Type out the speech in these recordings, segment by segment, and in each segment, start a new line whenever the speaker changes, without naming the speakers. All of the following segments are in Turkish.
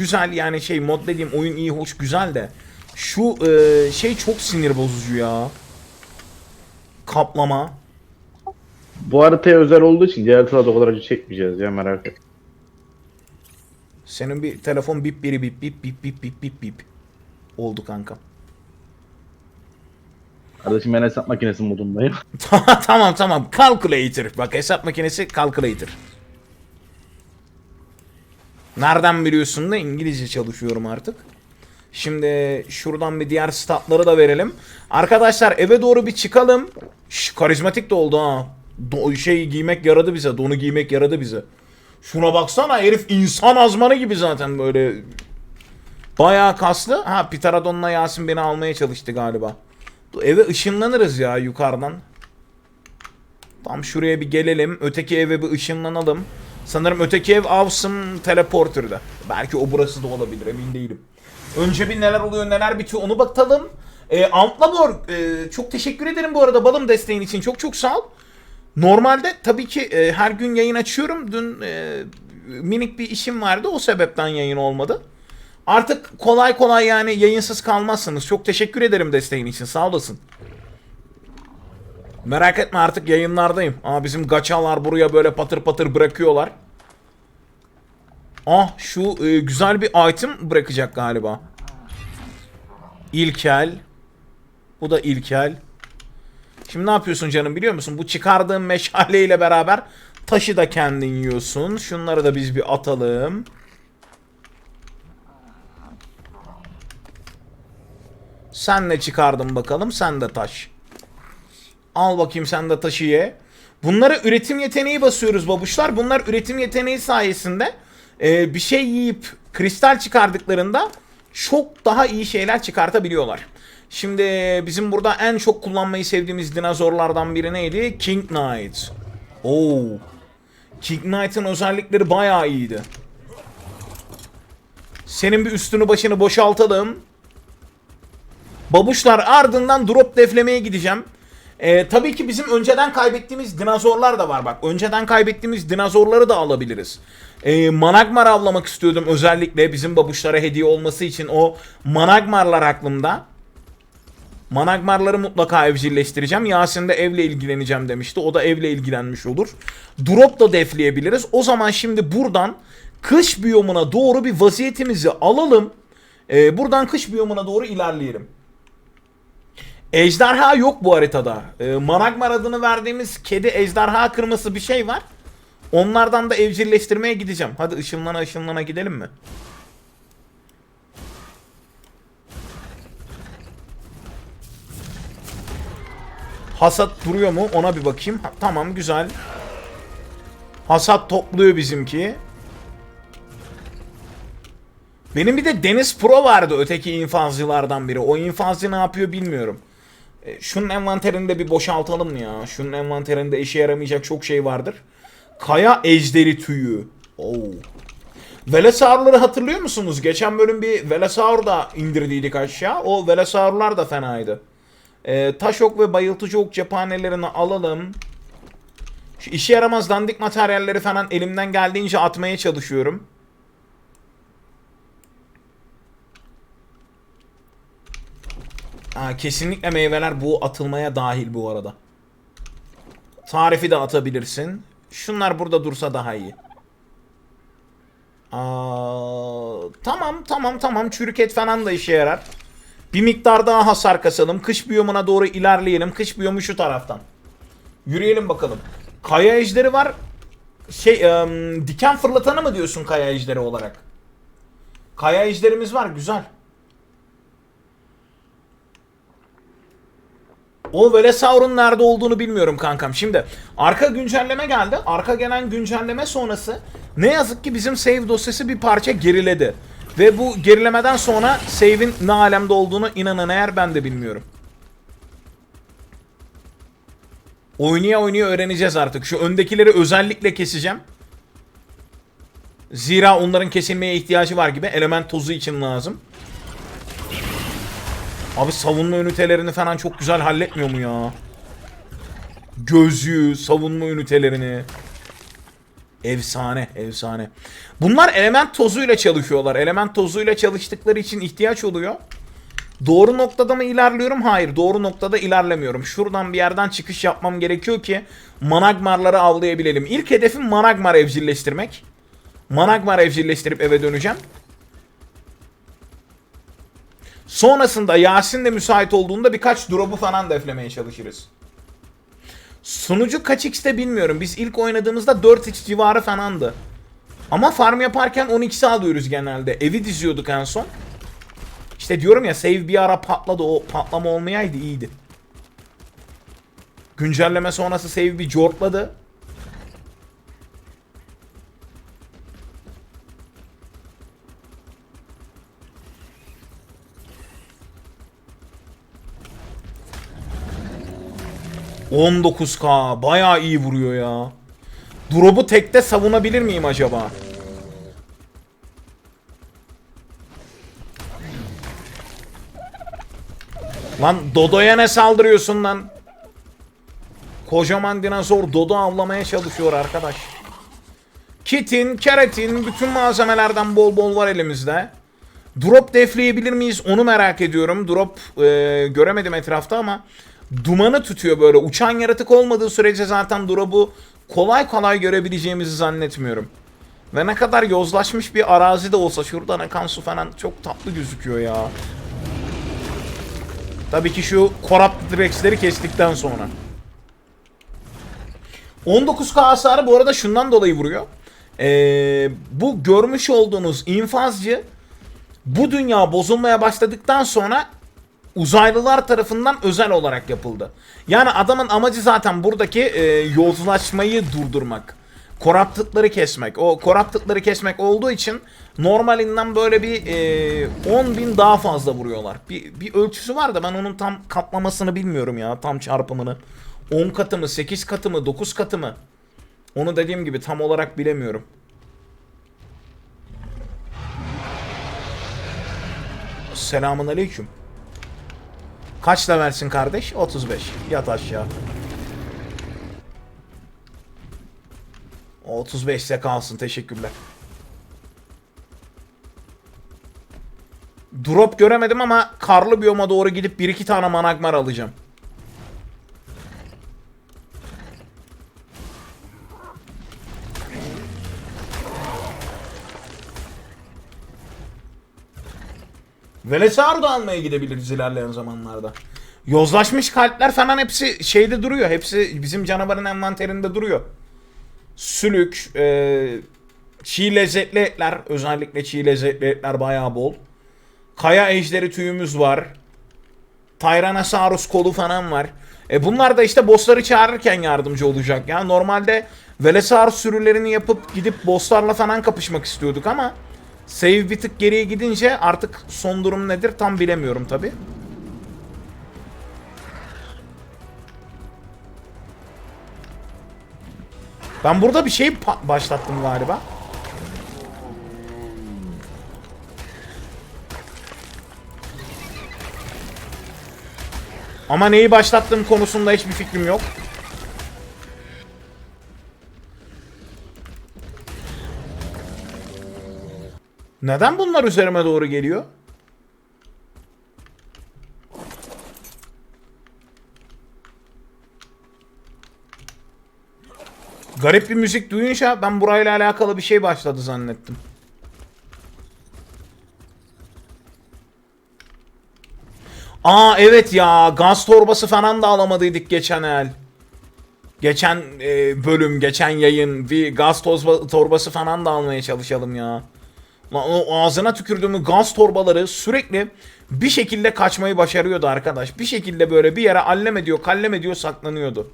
güzel yani şey mod dediğim oyun iyi hoş güzel de şu e, şey çok sinir bozucu ya. Kaplama.
Bu haritaya özel olduğu için diğer haritalarda o kadar acı çekmeyeceğiz ya merak et.
Senin bir telefon bip biri bip bip bip bip bip bip bip oldu kanka.
Kardeşim ben hesap makinesi modundayım.
tamam tamam. Calculator. Bak hesap makinesi calculator. Nereden biliyorsun da İngilizce çalışıyorum artık. Şimdi şuradan bir diğer statları da verelim. Arkadaşlar eve doğru bir çıkalım. Şş, karizmatik de oldu ha. Do- şey giymek yaradı bize. Donu giymek yaradı bize. Şuna baksana herif insan azmanı gibi zaten böyle. Bayağı kaslı. Ha Pterodon'la Yasin beni almaya çalıştı galiba. Eve ışınlanırız ya yukarıdan. Tam şuraya bir gelelim. Öteki eve bir ışınlanalım. Sanırım öteki ev Awesome Teleporter'da. Belki o burası da olabilir emin değilim. Önce bir neler oluyor neler bitiyor onu bakalım. Ee, Antlabor e, çok teşekkür ederim bu arada balım desteğin için. Çok çok sağ ol. Normalde tabii ki e, her gün yayın açıyorum. Dün e, minik bir işim vardı o sebepten yayın olmadı. Artık kolay kolay yani yayınsız kalmazsınız. Çok teşekkür ederim desteğin için sağ olasın. Merak etme artık yayınlardayım. Aa bizim gaçalar buraya böyle patır patır bırakıyorlar. Ah şu e, güzel bir item bırakacak galiba. İlkel. Bu da ilkel. Şimdi ne yapıyorsun canım biliyor musun? Bu çıkardığın meşaleyle beraber taşı da kendin yiyorsun. Şunları da biz bir atalım. Sen ne çıkardın bakalım? Sen de taş. Al bakayım sen de taşı ye. Bunlara üretim yeteneği basıyoruz babuşlar. Bunlar üretim yeteneği sayesinde e, bir şey yiyip kristal çıkardıklarında çok daha iyi şeyler çıkartabiliyorlar. Şimdi bizim burada en çok kullanmayı sevdiğimiz dinozorlardan biri neydi? King Knight. Oo. King Knight'ın özellikleri bayağı iyiydi. Senin bir üstünü başını boşaltalım. Babuşlar ardından drop deflemeye gideceğim. Ee, tabii ki bizim önceden kaybettiğimiz dinozorlar da var bak. Önceden kaybettiğimiz dinozorları da alabiliriz. Ee, managmar avlamak istiyordum özellikle bizim babuşlara hediye olması için o managmarlar aklımda. Managmarları mutlaka evcilleştireceğim. Yasin de evle ilgileneceğim demişti. O da evle ilgilenmiş olur. Drop da defleyebiliriz. O zaman şimdi buradan kış biyomuna doğru bir vaziyetimizi alalım. Ee, buradan kış biyomuna doğru ilerleyelim. Ejderha yok bu haritada. Ee, Managmar adını verdiğimiz kedi ejderha kırması bir şey var. Onlardan da evcilleştirmeye gideceğim. Hadi ışınlana ışınlana gidelim mi? Hasat duruyor mu? Ona bir bakayım. Ha, tamam güzel. Hasat topluyor bizimki. Benim bir de Deniz Pro vardı öteki infazcılardan biri. O infazcı ne yapıyor bilmiyorum. E, şunun envanterinde bir boşaltalım ya. Şunun envanterinde işe yaramayacak çok şey vardır. Kaya ejderi tüyü. Oo. Velosaurları hatırlıyor musunuz? Geçen bölüm bir Velosaur da indirdiydik aşağı. O Velosaurlar da fenaydı. E, taş ok ve bayıltıcı ok cephanelerini alalım. Şu işe yaramaz dandik materyalleri falan elimden geldiğince atmaya çalışıyorum. Aa, kesinlikle meyveler bu atılmaya dahil bu arada. Tarifi de atabilirsin. Şunlar burada dursa daha iyi. Aa, tamam tamam tamam çürük et falan da işe yarar. Bir miktar daha hasar kasalım. Kış biyomuna doğru ilerleyelim. Kış biyomu şu taraftan. Yürüyelim bakalım. Kaya ejderi var. Şey em, diken fırlatanı mı diyorsun kaya ejderi olarak? Kaya ejderimiz var güzel. O Velosaur'un nerede olduğunu bilmiyorum kankam. Şimdi arka güncelleme geldi. Arka gelen güncelleme sonrası ne yazık ki bizim save dosyası bir parça geriledi. Ve bu gerilemeden sonra save'in ne alemde olduğunu inanın eğer ben de bilmiyorum. Oynaya oynaya öğreneceğiz artık. Şu öndekileri özellikle keseceğim. Zira onların kesilmeye ihtiyacı var gibi. Element tozu için lazım. Abi savunma ünitelerini falan çok güzel halletmiyor mu ya? Gözü, savunma ünitelerini. Efsane, efsane. Bunlar element tozuyla çalışıyorlar. Element tozuyla çalıştıkları için ihtiyaç oluyor. Doğru noktada mı ilerliyorum? Hayır, doğru noktada ilerlemiyorum. Şuradan bir yerden çıkış yapmam gerekiyor ki Managmarları avlayabilelim. İlk hedefim Managmar evcilleştirmek. Managmar evcilleştirip eve döneceğim. Sonrasında Yasin de müsait olduğunda birkaç drop'u falan deflemeye çalışırız. Sunucu kaç x'te bilmiyorum. Biz ilk oynadığımızda 4x civarı falandı. Ama farm yaparken 10x'i alıyoruz genelde. Evi diziyorduk en son. İşte diyorum ya save bir ara patladı. O patlama olmayaydı iyiydi. Güncelleme sonrası save bir cortladı. ...19k... ...bayağı iyi vuruyor ya. Drop'u tekte savunabilir miyim acaba? Lan Dodo'ya ne saldırıyorsun lan? Kocaman dinozor Dodo avlamaya çalışıyor arkadaş. Kitin, keratin, bütün malzemelerden bol bol var elimizde. Drop defleyebilir miyiz onu merak ediyorum. Drop e, göremedim etrafta ama dumanı tutuyor böyle. Uçan yaratık olmadığı sürece zaten drop'u kolay kolay görebileceğimizi zannetmiyorum. Ve ne kadar yozlaşmış bir arazi de olsa şuradan akan su falan çok tatlı gözüküyor ya. Tabii ki şu Corrupt Rex'leri kestikten sonra. 19k hasarı bu arada şundan dolayı vuruyor. Ee, bu görmüş olduğunuz infazcı bu dünya bozulmaya başladıktan sonra uzaylılar tarafından özel olarak yapıldı. Yani adamın amacı zaten buradaki e, yozlaşmayı durdurmak. Corrupted'ları kesmek. O Corrupted'ları kesmek olduğu için normalinden böyle bir e, 10 bin daha fazla vuruyorlar. Bir, bir ölçüsü var da ben onun tam katlamasını bilmiyorum ya. Tam çarpımını. 10 katı mı, 8 katı mı, 9 katı mı? Onu dediğim gibi tam olarak bilemiyorum. Selamun aleyküm. Kaç levelsin kardeş? 35. Yat aşağı. 35 ise kalsın. Teşekkürler. Drop göremedim ama karlı biyoma doğru gidip bir iki tane managmar alacağım. Velesardo almaya gidebiliriz ilerleyen zamanlarda. Yozlaşmış kalpler falan hepsi şeyde duruyor. Hepsi bizim canavarın envanterinde duruyor. Sülük, e, çiğ lezzetli etler, özellikle çiğ lezzetli etler bayağı bol. Kaya ejderi tüyümüz var. Tyrannosaurus kolu falan var. E bunlar da işte bossları çağırırken yardımcı olacak ya. Normalde Velosaurus sürülerini yapıp gidip bosslarla falan kapışmak istiyorduk ama save bir tık geriye gidince artık son durum nedir tam bilemiyorum tabi. Ben burada bir şey başlattım galiba. Ama neyi başlattığım konusunda hiçbir fikrim yok. Neden bunlar üzerime doğru geliyor? Garip bir müzik duyunca ben burayla alakalı bir şey başladı zannettim. Aa evet ya gaz torbası falan da alamadıydık geçen el. Geçen e, bölüm, geçen yayın bir gaz torbası falan da almaya çalışalım ya. Ağzına tükürdüğümü gaz torbaları sürekli bir şekilde kaçmayı başarıyordu arkadaş. Bir şekilde böyle bir yere allem ediyor, kallem ediyor, saklanıyordu.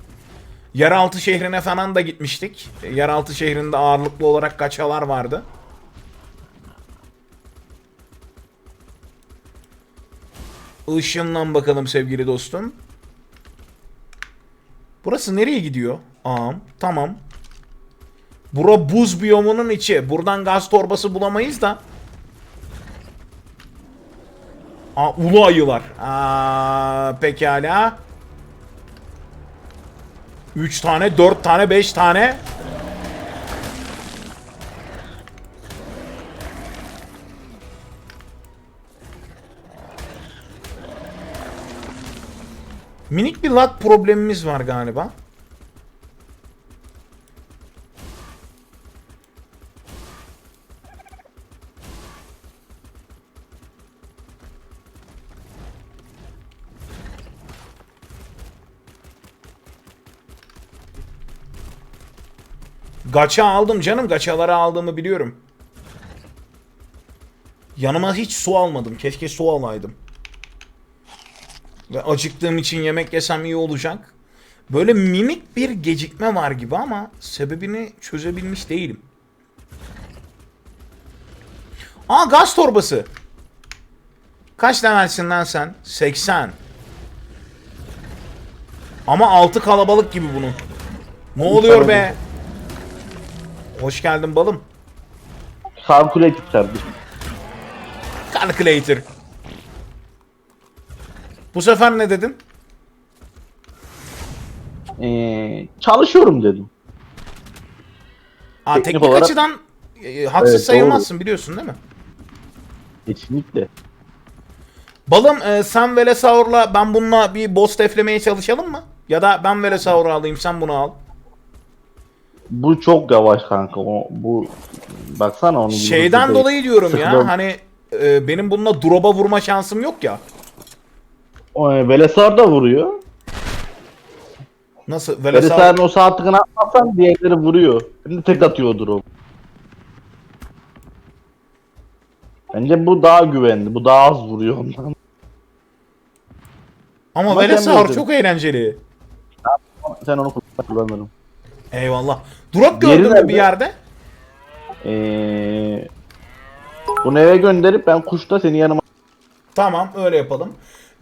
Yeraltı şehrine falan da gitmiştik. Yeraltı şehrinde ağırlıklı olarak kaçalar vardı. Işınlan bakalım sevgili dostum. Burası nereye gidiyor? Aa, tamam. Bura buz biyomunun içi. Buradan gaz torbası bulamayız da. Aa, ulu ayı var. Aa, pekala. 3 tane, 4 tane, 5 tane. Minik bir lag problemimiz var galiba. Gaça aldım canım. Gaçaları aldığımı biliyorum. Yanıma hiç su almadım. Keşke su alaydım. Ve acıktığım için yemek yesem iyi olacak. Böyle mimik bir gecikme var gibi ama sebebini çözebilmiş değilim. Aa gaz torbası. Kaç levelsin lan sen? 80. Ama altı kalabalık gibi bunun. Ne oluyor be? Hoş geldin balım.
Calculate kardeşim.
Calculator. Bu sefer ne dedin?
Ee, çalışıyorum dedim.
Aa,
Teknik
teknik,
olarak-
açıdan e, haksız
Evet,
sayılmazsın biliyorsun değil mi?
Kesinlikle.
Balım e, sen Velesaur'la ben bununla bir boss deflemeye çalışalım mı? Ya da ben Velesaur'u alayım sen bunu al.
Bu çok yavaş kanka. O, bu baksana onun
Şeyden dolayı diyorum ya
Sıkıdan-
hani e, benim bununla drop'a vurma şansım yok ya.
O, e, Velesar da vuruyor.
Nasıl?
Velesar'ın o sağ tıkını atmazsan diğerleri vuruyor. De tek atıyordur o. Bence bu daha güvenli. Bu daha az vuruyor ondan.
Ama
Ama
Velesaur
sen
çok eğlenceli.
Sen onu kullanırım.
Eyvallah. Drop
Diğeri
gördün mü
nerede?
bir yerde?
Ee, bunu eve gönderip ben kuşta seni yanıma
Tamam öyle yapalım.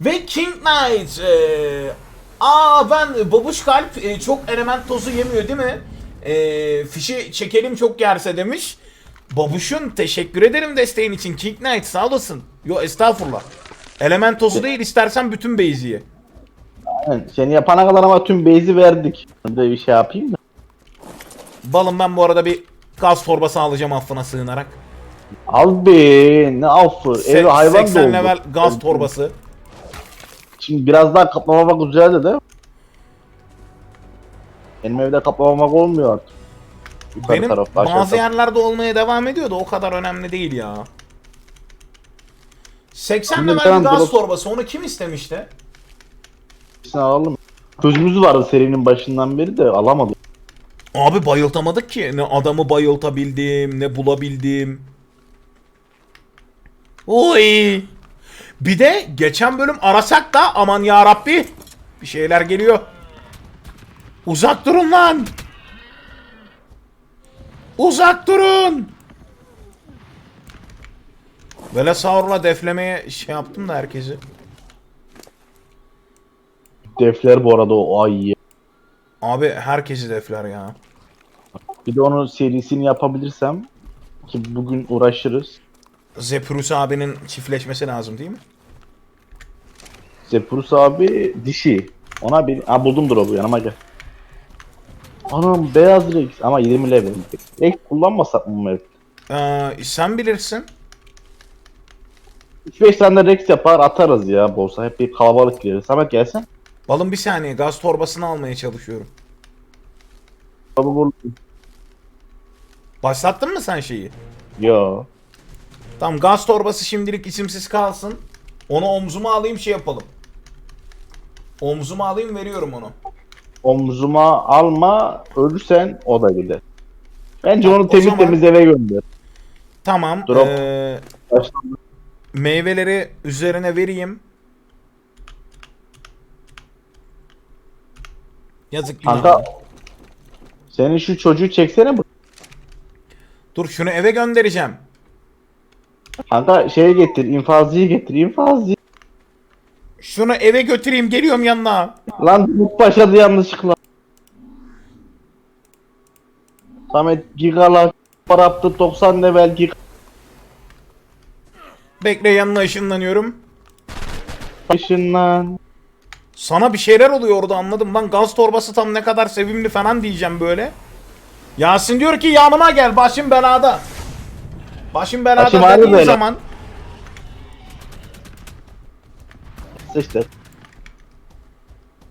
Ve King Knight. eee, aa ben Babuş Kalp e, çok element tozu yemiyor değil mi? Eee, fişi çekelim çok yerse demiş. Babuş'un teşekkür ederim desteğin için. King Knight sağ olasın. Yo estağfurullah. Element tozu değil istersen bütün base'i ye.
Yani seni yapana kadar ama tüm base'i verdik. Ben de bir şey yapayım da.
Balım ben bu arada bir gaz torbası alacağım affına sığınarak.
Al be ne affı.
Se-
Ev hayvan
80
doldu.
level gaz torbası.
Şimdi biraz daha kaplamamak güzeldi de. Benim evde kaplamamak olmuyor artık. Yukarı
Benim
taraf, aşağı
bazı
taraf.
yerlerde olmaya devam ediyor da o kadar önemli değil ya. 80
Şimdi
level gaz
drop-
torbası onu kim istemişti?
Hepsini alalım. Gözümüz vardı serinin başından beri de alamadık.
Abi bayıltamadık ki. Ne adamı bayıltabildim, ne bulabildim. Oy. Bir de geçen bölüm arasak da aman ya Rabbi bir şeyler geliyor. Uzak durun lan. Uzak durun. Velesaur'la deflemeye şey yaptım da herkesi.
Defler bu arada o ay.
Abi herkesi defler ya.
Bir de onun serisini yapabilirsem ki bugün uğraşırız.
Zeprus abinin çiftleşmesi lazım değil mi?
Zeprus abi dişi. Ona bir... Ha buldum drop'u yanıma gel. Anam beyaz Rex ama 20 level. Rex kullanmasak mı Mert?
Ee, sen bilirsin.
3-5 tane Rex yapar atarız ya borsa. Hep bir kalabalık gireriz. Samet gelsen.
Balım bir saniye gaz torbasını almaya çalışıyorum.
Tabi vur.
Başlattın mı sen şeyi?
Yo.
Tamam gaz torbası şimdilik isimsiz kalsın. Onu omzuma alayım şey yapalım. Omzuma alayım veriyorum onu.
Omzuma alma ölürsen o da gider. Bence onu
o
temiz
zaman-
temiz eve gönder.
Tamam.
Drop.
ee,
Baştan-
meyveleri üzerine vereyim. Yazık günah.
Kanka senin şu çocuğu çeksene bu.
Dur şunu eve göndereceğim.
Kanka şeye getir, infazcıyı getir, infazcıyı.
Şunu eve götüreyim geliyorum yanına.
Lan bu başladı yanlışlıkla. Samet gigalar yaptı 90 level giga
Bekle yanına ışınlanıyorum.
ışınlan.
Sana bir şeyler oluyor orada anladım. Lan gaz torbası tam ne kadar sevimli falan diyeceğim böyle. Yasin diyor ki yanıma gel başım belada. Başım belada
Başım ayrı
dediğim
bela.
zaman
İşte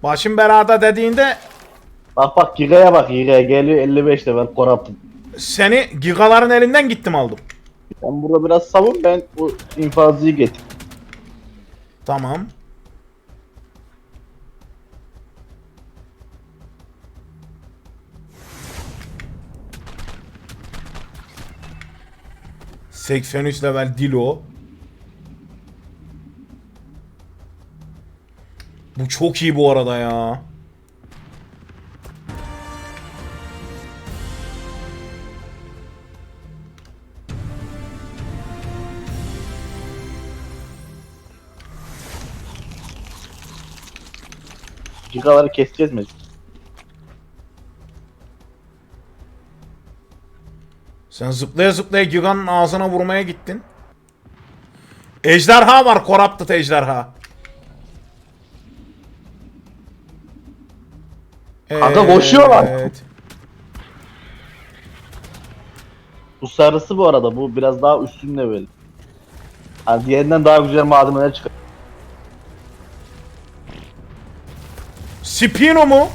Başım belada dediğinde
Bak bak Giga'ya bak Giga'ya geliyor 55 level koraptım.
seni gigaların elinden gittim aldım.
Sen burada biraz savun ben bu infazıyı getir.
Tamam. ...83 level Dilo. Bu çok iyi bu arada ya.
Gigaları keseceğiz mi?
Sen zıplaya zıplaya Giga'nın ağzına vurmaya gittin. Ejderha var. Corrupted ejderha.
Kanka koşuyorlar.
Evet.
Bu sarısı bu arada bu biraz daha üstün level. Yani diğerinden daha güzel malzemeler çıkar.
Spino mu?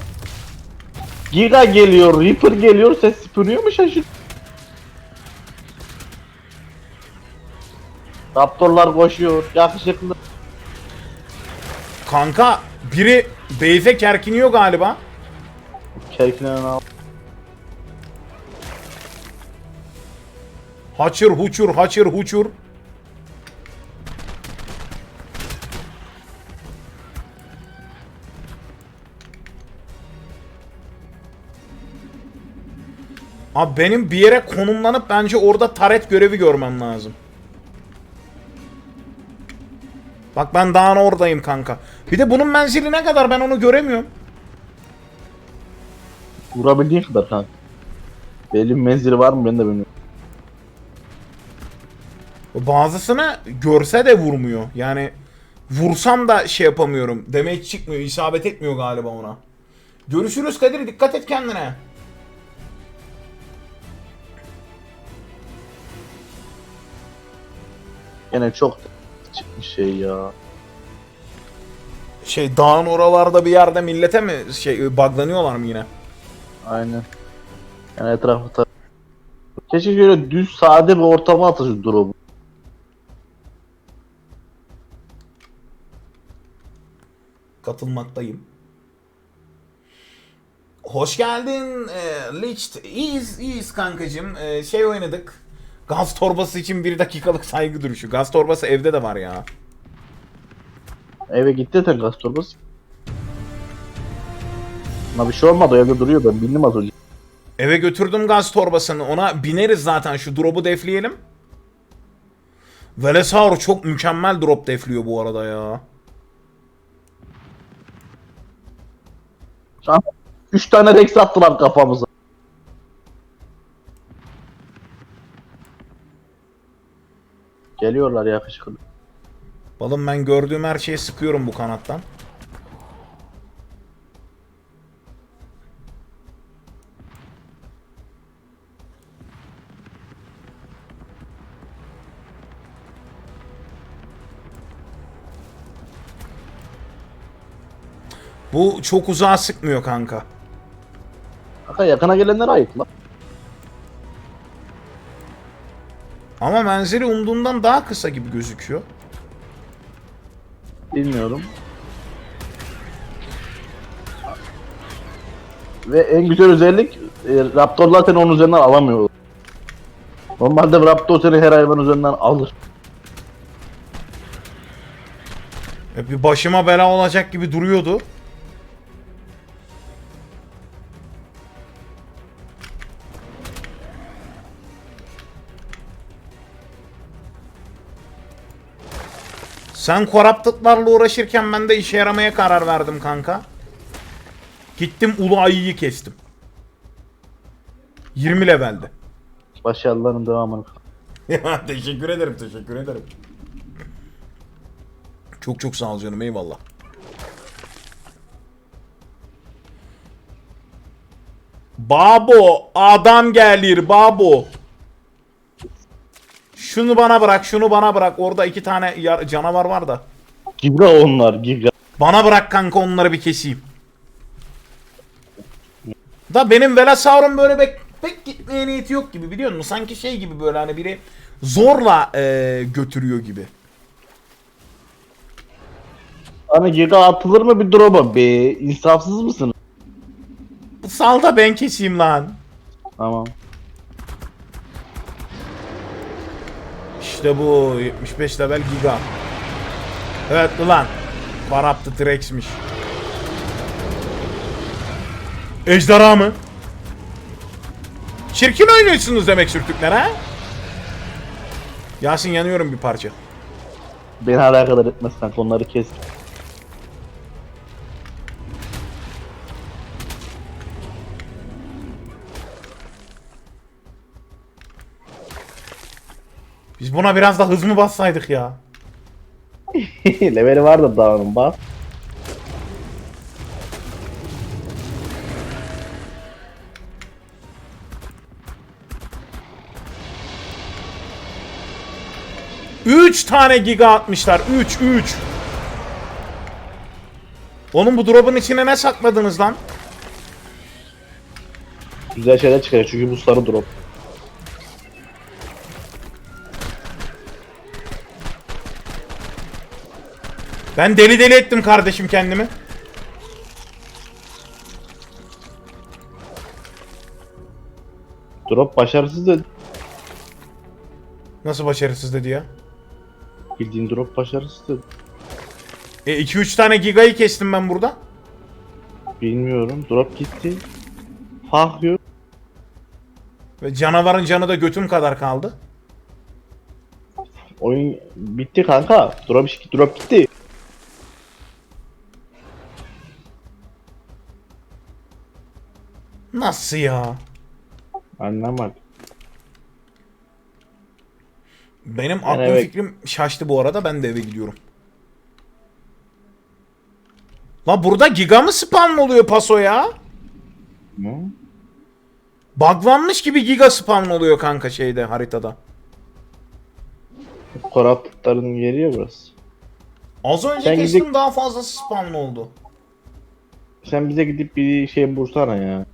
Giga geliyor, Reaper geliyor, ses süpürüyor mu şaşır? Raptorlar koşuyor, yakışıklı.
Kanka biri base'e kerkiniyor galiba.
Kerkinen al.
Haçır huçur haçır huçur. Abi benim bir yere konumlanıp bence orada taret görevi görmem lazım. Bak ben dağın oradayım kanka. Bir de bunun menzili ne kadar ben onu göremiyorum.
Vurabildiğin kadar kanka. Belli bir menzili var mı ben de bilmiyorum.
Bazısını görse de vurmuyor. Yani vursam da şey yapamıyorum. Demek çıkmıyor. isabet etmiyor galiba ona. Görüşürüz Kadir. Dikkat et kendine.
Gene çok çıkmış şey ya.
Şey dağın oralarda bir yerde millete mi şey buglanıyorlar mı yine?
Aynen. Yani etrafı tar- Keşke şöyle düz sade bir ortama atışır drop'u.
Katılmaktayım. Hoş geldin e, Licht. İyiyiz, iyiyiz kankacım. E, şey oynadık. Gaz torbası için bir dakikalık saygı duruşu. Gaz torbası evde de var ya.
Eve gitti zaten gaz torbası. Buna bir şey olmadı o evde duruyor ben bindim az önce.
Eve götürdüm gaz torbasını. Ona bineriz zaten. Şu drop'u defleyelim. Velesaur çok mükemmel drop defliyor bu arada ya.
3 tane Rex attılar kafamıza. Geliyorlar yakışıklı.
Balım ben gördüğüm her şeye sıkıyorum bu kanattan. Bu çok uzağa sıkmıyor kanka.
Kanka yakına gelenler ayıp lan.
Ama menzili umduğumdan daha kısa gibi gözüküyor.
Bilmiyorum. Ve en güzel özellik e, Raptorlar seni onun üzerinden alamıyor. Normalde Raptor seni her hayvan üzerinden alır.
E, Bir başıma bela olacak gibi duruyordu. Sen Corrupted'larla uğraşırken ben de işe yaramaya karar verdim kanka. Gittim ulu ayıyı kestim. 20 levelde.
Başarıların devamını.
Ya teşekkür ederim, teşekkür ederim. Çok çok sağ ol canım, eyvallah. Babo, adam gelir babo. Şunu bana bırak, şunu bana bırak. Orada iki tane canavar var da.
Giga onlar giga.
Bana bırak kanka onları bir keseyim. Da benim Velosaur'un böyle pek, pek gitmeye niyeti yok gibi biliyor musun? Sanki şey gibi böyle hani biri zorla e, götürüyor gibi.
Hani giga atılır mı bir drop'a be? İnsafsız mısın?
Sal da ben keseyim lan.
Tamam.
İşte bu 75 level giga. Evet ulan. Corrupted T-Rex'miş. Ejderha mı? Çirkin oynuyorsunuz demek sürtükler ha? Yasin yanıyorum bir parça.
Beni alakadar etmez kanka onları kes.
Biz buna biraz da hız mı bassaydık ya?
Leveli vardı daha onun bak.
Üç tane giga atmışlar. 3 3. Oğlum bu drop'un içine ne sakladınız lan?
Güzel şeyler çıkacak çünkü bu sarı drop.
Ben deli deli ettim kardeşim kendimi.
Drop başarısız dedi.
Nasıl başarısız dedi ya?
Bildiğin drop başarısız dedi.
E 2-3 tane gigayı kestim ben burada.
Bilmiyorum. Drop gitti. Fah yok.
Ve canavarın canı da götüm kadar kaldı.
Oyun bitti kanka. Drop, drop gitti.
Nasıl ya?
Anlamadım.
Benim aklım
evet.
fikrim şaştı bu arada. Ben de eve gidiyorum. La burada giga mı spam oluyor paso ya?
Hı?
Buglanmış gibi giga spam oluyor kanka şeyde haritada.
Corrupted'ların yeri ya burası.
Az önce
Sen
kestim
gidip-
daha fazla spamlı oldu.
Sen bize gidip bir şey bulsana ya.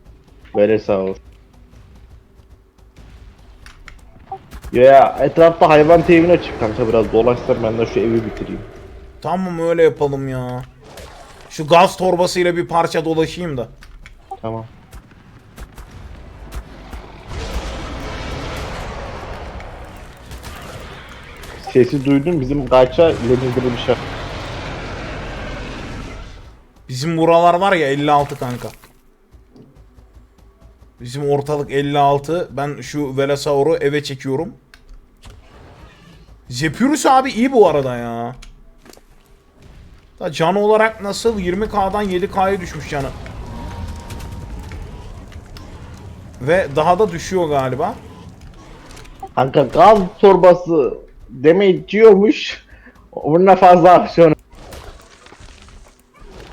Böyle sağ ol. Ya etrafta hayvan tevini açık kanka biraz dolaşsan ben de şu evi bitireyim.
Tamam öyle yapalım ya. Şu gaz torbasıyla bir parça dolaşayım da.
Tamam. Sesi duydum bizim kaça ileri bir şey.
Bizim buralar var ya 56 kanka. Bizim ortalık 56. Ben şu Velosaur'u eve çekiyorum. Zepyrus abi iyi bu arada ya. Da can olarak nasıl? 20k'dan 7k'ya düşmüş canı. Ve daha da düşüyor galiba.
Kanka gaz torbası demeyi diyormuş. Onunla fazla aksiyon.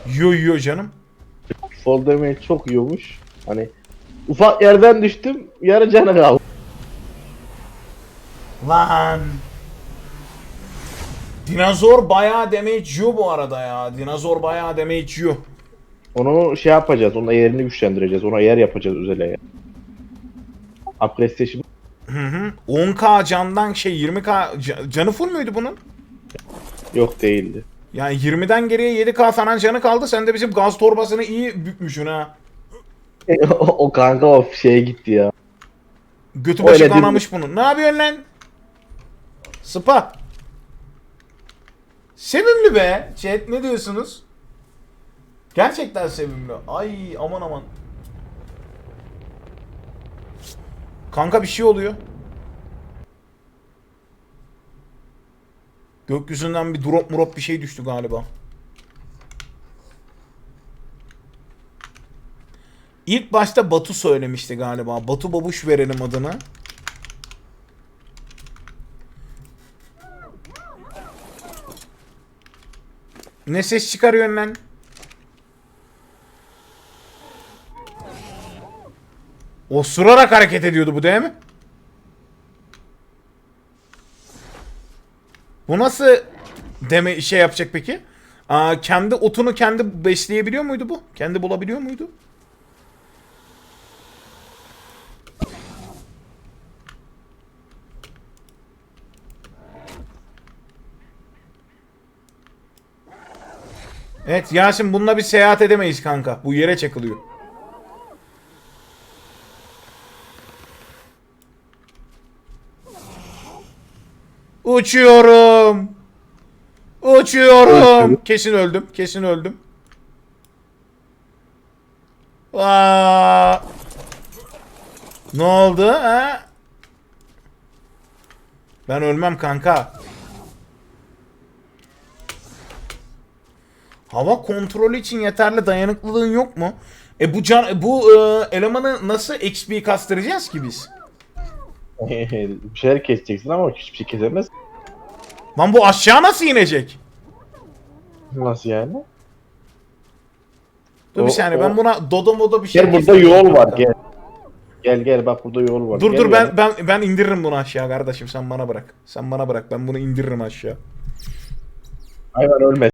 Yiyor yiyor canım.
Sol demeyi çok yiyormuş. Hani ufak yerden düştüm yarı canı kaldı.
Lan. Dinozor bayağı damage yiyor bu arada ya. Dinozor bayağı damage yiyor.
Onu şey yapacağız. Ona yerini güçlendireceğiz. Ona yer yapacağız özele ya. Upgrade.
Hı hı. 10k candan şey 20k ca- canı full müydü bunun?
Yok değildi.
Yani 20'den geriye 7k falan canı kaldı. Sen de bizim gaz torbasını iyi bükmüşsün ha.
O, o kanka o şeye gitti ya.
Götü
Öyle
başı
mi?
kanamış bunun. Ne yapıyorsun lan? Sıpa. Sevimli be. Chat ne diyorsunuz? Gerçekten sevimli. Ay aman aman. Kanka bir şey oluyor. Gökyüzünden bir drop murop bir şey düştü galiba. İlk başta Batu söylemişti galiba. Batu Babuş verelim adını. Ne ses çıkarıyorsun lan? Osurarak hareket ediyordu bu değil mi? Bu nasıl deme şey yapacak peki? Aa, kendi otunu kendi besleyebiliyor muydu bu? Kendi bulabiliyor muydu? Evet Yasin bununla bir seyahat edemeyiz kanka. Bu yere çakılıyor. Uçuyorum. Uçuyorum. Kesin öldüm. Kesin öldüm. Aa! Ne oldu ha? Ben ölmem kanka. Hava kontrolü için yeterli dayanıklılığın yok mu? E bu can bu e, elemanı nasıl XP kastıracağız ki biz?
bir şeyler keseceksin ama hiçbir şey kesemez.
Lan bu aşağı nasıl inecek?
Nasıl yani?
Dur bir
O-
saniye
o-
ben buna dodo modo bir şey
Gel burada
kestireceğim
yol var gel. Gel gel bak burada yol var.
Dur
Gel
dur ben ben ben indiririm bunu aşağı kardeşim sen bana bırak. Sen bana bırak ben bunu indiririm aşağı.
Hayvan ölmez.